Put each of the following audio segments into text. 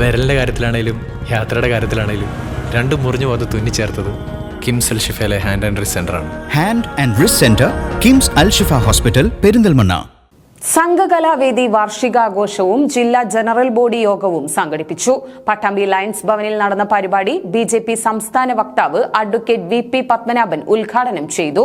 വിരലിന്റെ കാര്യത്തിലാണേലും യാത്രയുടെ കാര്യത്തിലാണേലും രണ്ടും മുറിഞ്ഞു പോകാതെ തുന്നിച്ചേർത്തത് കിംസ് അൽ ഷിഫയിലെ ഹാൻഡ് ആൻഡ് റിസ് ആണ്. Hand and wrist centre KIMS Al Shifa hospital Perinthalmanna. Sanghakalavedi വാർഷികാഘോഷവും ജില്ലാ ജനറൽ ബോഡി യോഗവും സംഘടിപ്പിച്ചു. പട്ടാമ്പി ലയൺസ് ഭവനിൽ നടന്ന പരിപാടി ബി സംസ്ഥാന വക്താവ് അഡ്വക്കേറ്റ് വി പി പത്മനാഭൻ ഉദ്ഘാടനം ചെയ്തു.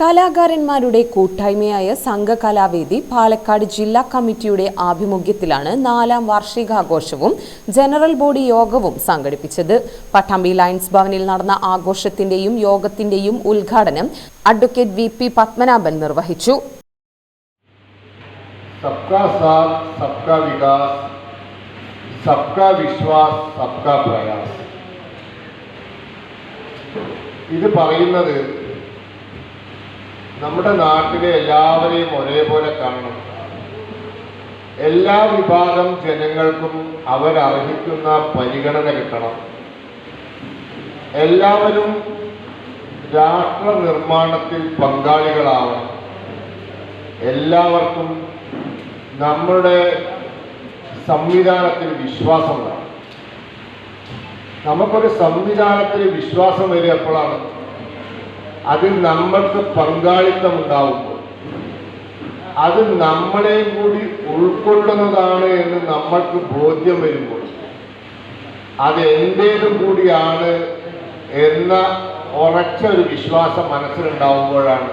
കലാകാരന്മാരുടെ കൂട്ടായ്മയായ സംഘകലാവേദി പാലക്കാട് ജില്ലാ കമ്മിറ്റിയുടെ ആഭിമുഖ്യത്തിലാണ് നാലാം വാർഷികാഘോഷവും ജനറൽ ബോഡി യോഗവും സംഘടിപ്പിച്ചത്. പട്ടാമ്പി ലയൺസ് ഭവനിൽ നടന്ന ആഘോഷത്തിന്റെയും യോഗത്തിന്റെയും ഉദ്ഘാടനം അഡ്വക്കേറ്റ് വി പി പത്മനാഭൻ നിർവഹിച്ചു. ഇത് പറയുന്നത് നമ്മുടെ നാട്ടിലെ എല്ലാവരെയും ഒരേപോലെ കാണണം. എല്ലാ വിഭാഗം ജനങ്ങൾക്കും അവരർഹിക്കുന്ന പരിഗണന കിട്ടണം. എല്ലാവരും രാഷ്ട്ര നിർമ്മാണത്തിൽ പങ്കാളികളാവണം. എല്ലാവർക്കും നമ്മുടെ സംവിധാനത്തിൽ വിശ്വാസം വേണം. നമുക്കൊരു സംവിധാനത്തിൽ വിശ്വാസം വരിക എപ്പോഴാണ്? അതിൽ നമ്മൾക്ക് പങ്കാളിത്തം ഉണ്ടാവുമ്പോൾ അത് നമ്മളെയും കൂടി ഉൾക്കൊള്ളുന്നതാണ് എന്ന് നമ്മൾക്ക് ബോധ്യം വരുമ്പോൾ അത് എന്റേതും കൂടിയാണ് എന്ന ഉറച്ച ഒരു വിശ്വാസം മനസ്സിലുണ്ടാവുമ്പോഴാണ്.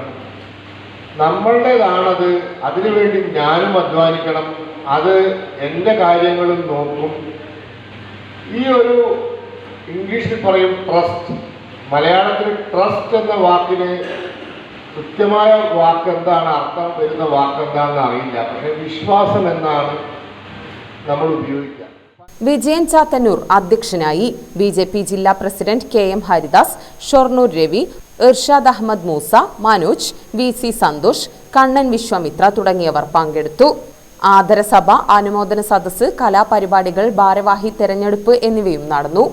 നമ്മളുടേതാണത് അതിനുവേണ്ടി ഞാനും അധ്വാനിക്കണം അത് എന്റെ കാര്യങ്ങളും നോക്കും. ഈ ഒരു ഇംഗ്ലീഷിൽ പറയും ട്രസ്റ്റ് മലയാളത്തിൽ ട്രസ്റ്റ് എന്ന വാക്കിന് കൃത്യമായ വാക്ക് എന്താണ് അർത്ഥം? വരുന്ന വാക്ക് എന്താണെന്ന് അറിയില്ല. പക്ഷെ വിശ്വാസം എന്നാണ് നമ്മൾ ഉപയോഗിക്കുക. വിജയൻ ചാത്തന്നൂർ അധ്യക്ഷനായി ബി ജെ പി ജില്ലാ president K M Haridas Shoranur Ravi Irshad Ahmed Moosa Manoj V C Santhosh Kannan Vishwamitra തുടങ്ങിയവർ പങ്കെടുത്തു. ആദരസഭ അനുമോദന സദസ്സ് കലാപരിപാടികൾ ഭാരവാഹി തെരഞ്ഞെടുപ്പ് എന്നിവയും നടന്നു.